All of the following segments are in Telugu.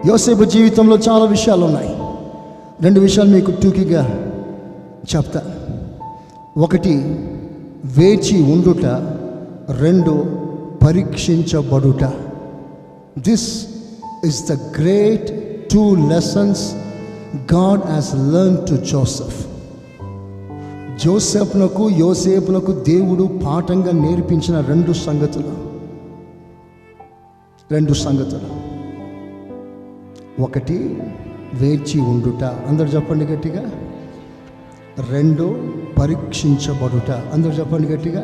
యోసేపు జీవితంలో చాలా విషయాలు ఉన్నాయి రెండు విషయాలు మీకు టూకీగా చెప్తా. ఒకటి వేచి ఉండుట రెండు పరీక్షించబడుట. This is the great two lessons God has learn to Joseph జోసెఫ్నకు యోసేపునకు దేవుడు పాఠంగా నేర్పించిన రెండు సంగతులు. రెండు సంగతులు. ఒకటి వేచి ఉండుట. అందరు చెప్పండి గట్టిగా. రెండు పరీక్షించబడుట. అందరు చెప్పండి గట్టిగా.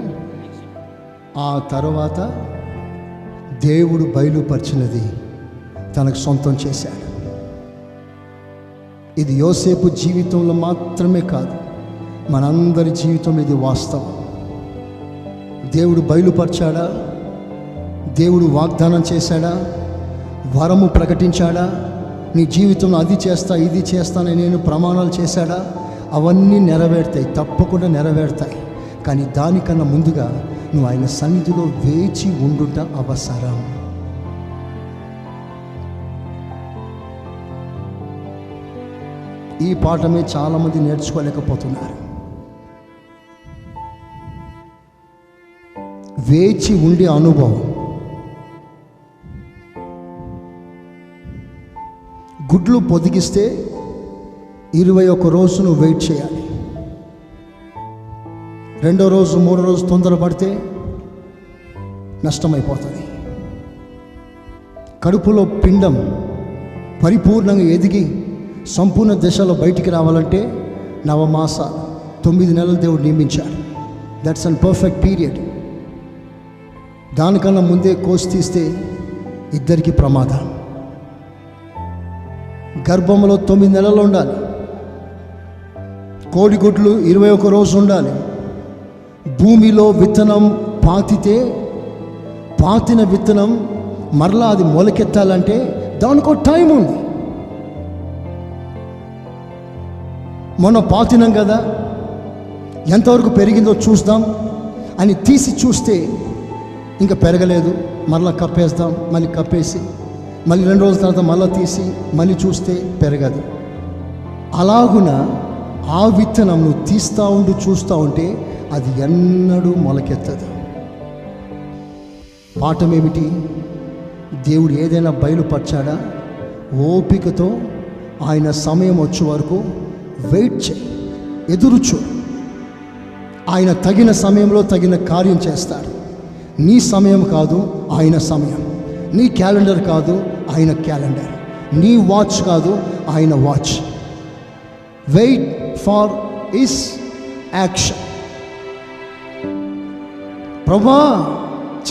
ఆ తర్వాత దేవుడు బయలుపరిచినది తనకు సొంతం చేశాడు. ఇది యోసేపు జీవితంలో మాత్రమే కాదు మనందరి జీవితంలో ఇది వాస్తవం. దేవుడు బయలుపరిచాడా? దేవుడు వాగ్దానం చేశాడా? వరము ప్రకటించాడా? నీ జీవితంలో అది చేస్తా ఇది చేస్తానని నేను ప్రమాణాలు చేశాడా? అవన్నీ నెరవేరుతాయి తప్పకుండా నెరవేరుతాయి. కానీ దానికన్నా ముందుగా నువ్వు ఆయన సన్నిధిలో వేచి ఉండుట అవసరం. ఈ పాఠమే చాలామంది నేర్చుకోలేకపోతున్నారు. వేచి ఉండే అనుభవం. గుడ్లు పొదిగిస్తే ఇరవై ఒక్క రోజు నువ్వు వెయిట్ చేయాలి. రెండో రోజు మూడో రోజు తొందరపడితే నష్టమైపోతుంది. కడుపులో పిండం పరిపూర్ణంగా ఎదిగి సంపూర్ణ దశలో బయటికి రావాలంటే నవమాస తొమ్మిది నెలలు దేవుడు నియమించాడు. దట్స్ అన్ పర్ఫెక్ట్ పీరియడ్ దానికన్నా ముందే కోసి తీస్తే ఇద్దరికి ప్రమాదం. గర్భంలో తొమ్మిది నెలలు ఉండాలి. కోడిగుడ్లు ఇరవై ఒక రోజు ఉండాలి. భూమిలో విత్తనం పాతితే పాతిన విత్తనం మరలా అది మొలకెత్తాలంటే దానికో టైం ఉంది. మొన్న పాతినాం కదా ఎంతవరకు పెరిగిందో చూద్దాం అని తీసి చూస్తే ఇంకా పెరగలేదు. మరలా కప్పేస్తాం మళ్ళీ కప్పేసి మళ్ళీ రెండు రోజుల తర్వాత మళ్ళీ తీసి మళ్ళీ చూస్తే పెరగదు. అలాగున ఆ విత్తనం నువ్వు తీస్తూ ఉండి చూస్తూ ఉంటే అది ఎన్నడూ మొలకెత్తదు. పాఠం ఏమిటి దేవుడు ఏదైనా బయలుపరిచాడా? ఓపికతో ఆయన సమయం వచ్చే వరకు వెయిట్ చేయి ఎదురుచు ఆయన తగిన సమయంలో తగిన కార్యం చేస్తాడు. నీ సమయం కాదు ఆయన సమయం. నీ క్యాలెండర్ కాదు ఆయన క్యాలెండర్. నీ వాచ్ కాదు ఆయన watch. Wait for is action ప్రభా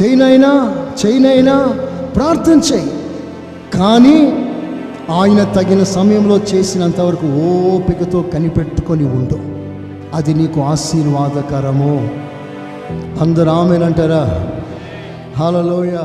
చేయనైనా చేయనైనా ప్రార్థన చేయి. కానీ ఆయన తగిన సమయంలో చేసినంతవరకు ఓపికతో కనిపెట్టుకొని ఉండు. అది నీకు ఆశీర్వాదకరము. అందరు ఆమెనంటారా? హలోయ